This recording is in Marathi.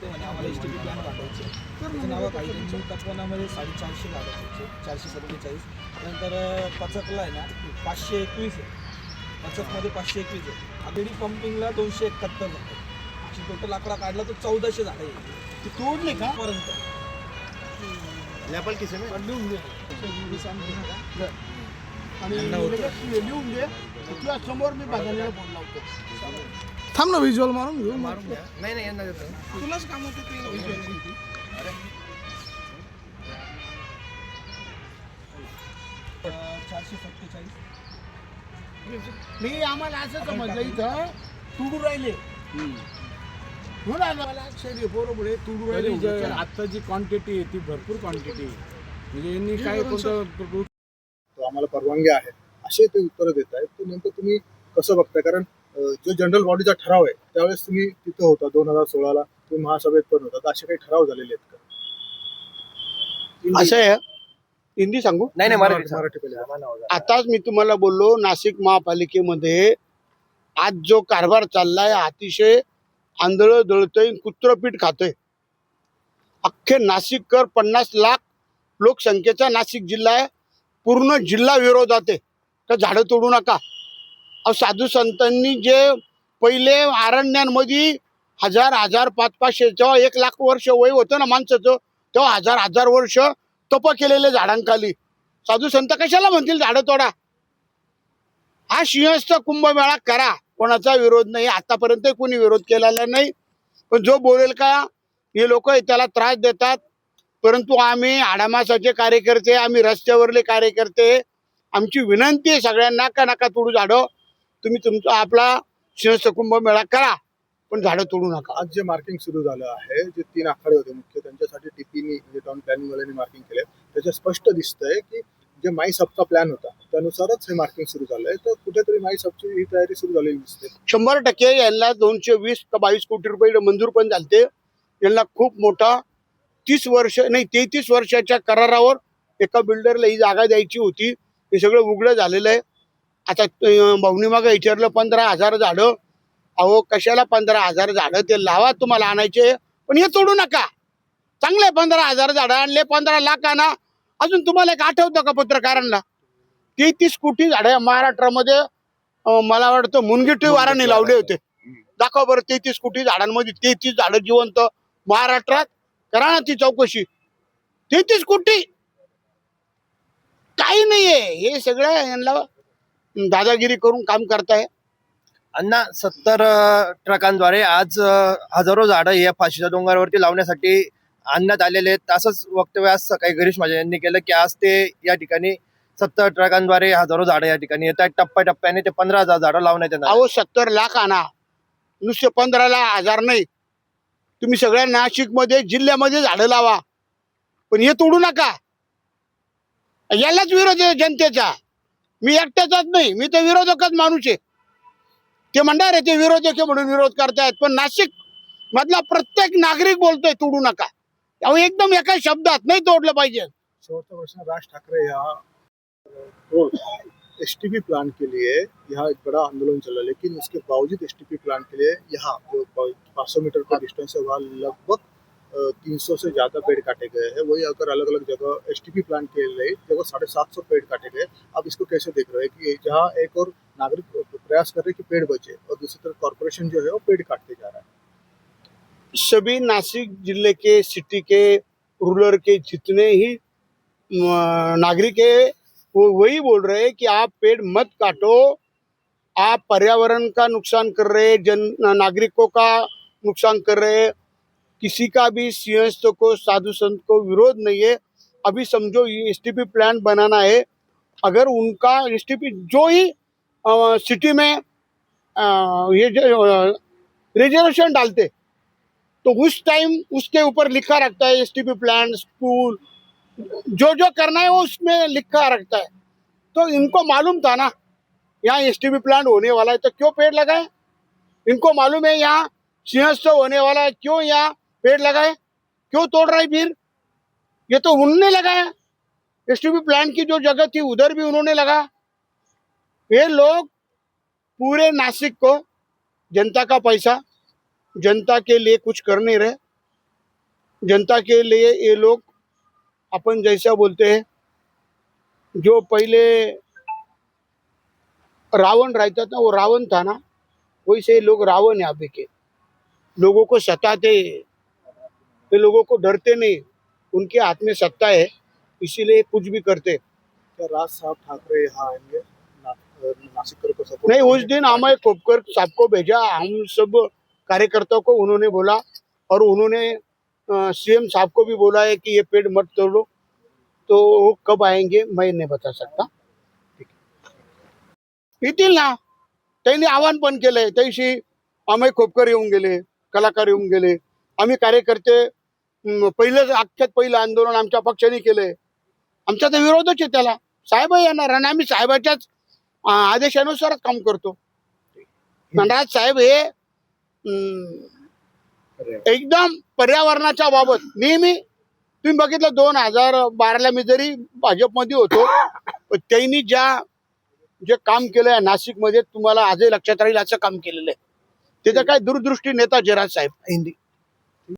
ते म्हणे आम्हाला एस टी पी प्लॅन पाठवायचे. त्याचं नावं काही त्यांची तत्वानामध्ये साडेचारशे झाडं द्यायचे चारशे सत्तेचाळीस. त्यानंतर पचकला आहे ना पाचशे एकवीस आहे. पचकमध्ये पाचशे एकवीस आहे. आगडी पंपिंगला दोनशे एकाहत्तर झाडं टोटल आकडा काढला तर चौदाशे झाडं आहे ते तोडले का? पर्यंत किसे लिहून दे आणि होतं. लिहून दे तुझ्या समोर मी बघायला फोन लावतो थांब ना व्हिज्युअल मारून घेऊ. मारून घ्या. नाही नाही यांना देतो. तुलाच काम होतं ते व्हिज्युअल अं, चारशे सत्तेचाळीस नाही आम्हाला असं समजलं इथं तुडू राहिले. म्हणून आलं मला आहे, बरोबर आहे तुडू राहिले. उगाच. आता जी क्वांटिटी आहे ती भरपूर क्वांटिटी म्हणजे यांनी काय कोणतं तो आम्हाला परवानगी आहे. असे ते उत्तर देत आहेत तर नेमकं तुम्ही कसं बघताय? कारण जो जनरल बॉडीचा ठराव आहे त्यावेळेस तुम्ही तिथं होता दोन हजार सोळाला. तुम्ही महासभेत पण होता. असे काही ठराव झालेले आहेत का? असं आहे. हिंदी सांगू? नाही नाही मराठी मराठी पहिले. आताच मी तुम्हाला बोललो नाशिक महापालिकेमध्ये आज जो कारभार चाललाय अतिशय आंधळ दळतय कुत्रपीठ खातोय. अख्खे नाशिककर पन्नास लाख लोकसंख्येचा नाशिक जिल्हा आहे. पूर्ण जिल्हा विरोधात आहे. तर झाडं तोडू नका. साधू संतांनी जे पहिले आरण्यांमध्ये हजार हजार पाच पाचशे जेव्हा एक लाख वर्ष वय होतं ना माणसाचं तेव्हा हजार हजार वर्ष तप केलेले झाडांखाली. साधू संत कशाला म्हणतील झाडं तोडा? हा सिंहस्थ कुंभमेळा करा. कोणाचा विरोध नाही. आतापर्यंत कोणी विरोध केलेला नाही. पण जो बोलेल का हे लोक त्याला त्रास देतात. परंतु आम्ही आडामासाचे कार्यकर्ते आम्ही रस्त्यावरले कार्यकर्ते आमची विनंती आहे सगळ्यांना का नका तुडू झाडं. तुम्ही तुमचा आपला सिंहस्थ कुंभमेळा करा पण झाडं तोडू नका. आज जे मार्किंग सुरू झालं आहे जे तीन आखाडे होते मुख्य त्यांच्यासाठी टीपीनी म्हणजे टाउन प्लॅनिंग वाल्यांनी मार्किंग केले. त्याच्यात स्पष्ट दिसतंय की जे माई सबचा प्लॅन होता त्यानुसारच हे मार्किंग सुरू झालंय. तर कुठेतरी माई सबची ही तयारी सुरू झालेली दिसते. शंभर टक्के यांना दोनशे वीस का बावीस कोटी रुपये मंजूर पण झालते. यांना खूप मोठा तीस वर्ष नाही तेहतीस वर्षाच्या करारावर एका बिल्डरला ही जागा द्यायची होती. हे सगळं उघडं झालेलं आहे. आता अं, भाऊनी मागं विचारलं पंधरा हजार झाडं. अहो कशाला पंधरा हजार झाडं? ते लावा तुम्हाला आणायचे. पण हे तोडू नका. चांगले पंधरा हजार झाडं आणले पंधरा लाख आणा. अजून तुम्हाला एक आठवतं का पत्रकारांना? तेहतीस कोटी झाडं महाराष्ट्रामध्ये मला वाटतं मुनगिटी वाराने लावले होते. दाखवा बरं तेहतीस कोटी झाडांमध्ये तेहतीस झाडं जिवंत महाराष्ट्रात. करा ना ती चौकशी. तेहतीस कोटी. काही नाहीये. हे सगळं यांना दादागिरी करून काम करताय? अण्णा सत्तर ट्रकांद्वारे आज हजारो झाडं या फाशीच्या डोंगरावरती लावण्यासाठी आणण्यात आलेले आहेत. असंच वक्तव्य आज सकाळी गिरीश महाजन यांनी केलं की आज ते या ठिकाणी सत्तर ट्रकांद्वारे हजारो झाडं या ठिकाणी येत आहेत. टप्प्याटप्प्याने ते पंधरा हजार झाडं लावण्यात येणार अहो सत्तर लाख आणा. नुसते पंधराला हजार नाही. तुम्ही सगळ्या नाशिकमध्ये जिल्ह्यामध्ये झाडं लावा. पण हे तोडू नका. यालाच विरोध आहे जनतेचा. मी एकट्याचाच नाही मी तर विरोधकच माणूस आहे. ते म्हणणार आहे ते विरोधक म्हणून विरोध करतायत पण नाशिक मधला प्रत्येक नागरिक बोलतोय तोडू नका. अहो एकदम एका शब्दात नाही तोडलं पाहिजे. शेवटचा प्रश्न राज ठाकरे या एस टी पी प्लान के लिए यहाँ एक बड़ा आंदोलन चला लेकिन उसके बावजूद एस टी पी प्लान के लिए यहाँ जो पाँच सौ मीटर का डिस्टेंस है वहाँ लगभग तीन सौ से ज़्यादा पेड़ काटे गए हैं। वही अगर अलग अलग जगह एस टी पी प्लान के लिए जगह साढ़े सात सौ पेड़ काटे गए। आप इसको कैसे देख रहे हैं कि जहाँ एक और नागरिक प्रयास कर रहे हैं कि पेड़ बचे और दूसरी तरफ़ कॉरपोरेशन जो है वो पेड़ काटते जा रहा है। सभी नासिक ज़िले के सिटी के रूरल के जितने ही नागरिक है, वो वही बोल रहे हैं कि आप पेड़ मत काटो। आप पर्यावरण का नुकसान कर रहे हैं, जन, नागरिकों का नुकसान कर रहे हैं। किसी का भी सिंहस्थ को साधु संत को विरोध नहीं है। अभी समझो ये एस प्लान बनाना है। अगर उनका एसटीपी जो ही अ, सिटी में अ, ये रिजर्वेशन डालते तो उस टाइम उसके ऊपर लिखा रखता है एसटीपी प्लान स्कूल जो जो करना है वो उसमें लिखा रखता है। तो इनको मालूम था ना यहाँ एस टी प्लान होने वाला है तो क्यों पेड़ लगाए? इनको मालूम है यहाँ सिंहस्थ होने वाला है क्यों यहाँ पेड़ लगाए? क्यों तोड़ रहा है फिर ये तो उनने लगाया। एस प्लान की जो जगह थी, उधर भी उन्होंने लगा। ये लोग पूरे नासिक को जनता का पैसा, जनता के लिए कुछ कर नहीं रहे। जनता के लिए ये लोग अपन जैसा बोलते हैं, जो पहले रावण रहता था, वो रावण था ना, वैसे लोग रावण है अभी के। लोगों को सताते ये लोगों को डरते नहीं उनके हाथ में सत्ता है इसीलिए कुछ भी करते। क्या राज साहब ठाकरे यहाँ आएँगे? ना, को सपोर्ट नहीं उस दिन हमें खोपकर साहब को भेजा हम सब कार्यकर्ताओं को उन्होंने बोला और उन्होंने सीएम साहब को भी बोला है कि ये पेड़ मत तोड़ो तो वो कब आएँगे मैं नहीं बता सकता। येतील ना त्यांनी आव्हान पण केलंय त्याशी आम्ही खोपकर येऊन गेले कलाकार येऊन गेले आम्ही कार्यकर्ते पहिलं अख्ख्यात पहिलं आंदोलन आमच्या पक्षाने केलंय. आमचा तर विरोधच आहे त्याला. साहेब येणार आणि आम्ही साहेबाच्याच आदेशानुसारच काम करतो. धनराज साहेब हे एकदम पर्यावरणाच्या बाबत. नेहमी तुम्ही बघितलं दोन हजार बाराला मी जरी भाजपमध्ये होतो त्यांनी ज्या जे काम केलंय नाशिकमध्ये तुम्हाला आजही लक्षात राहील असं काम केलेलं आहे. त्याचं काय दूरदृष्टी नेता जयराज साहेब. हिंदी.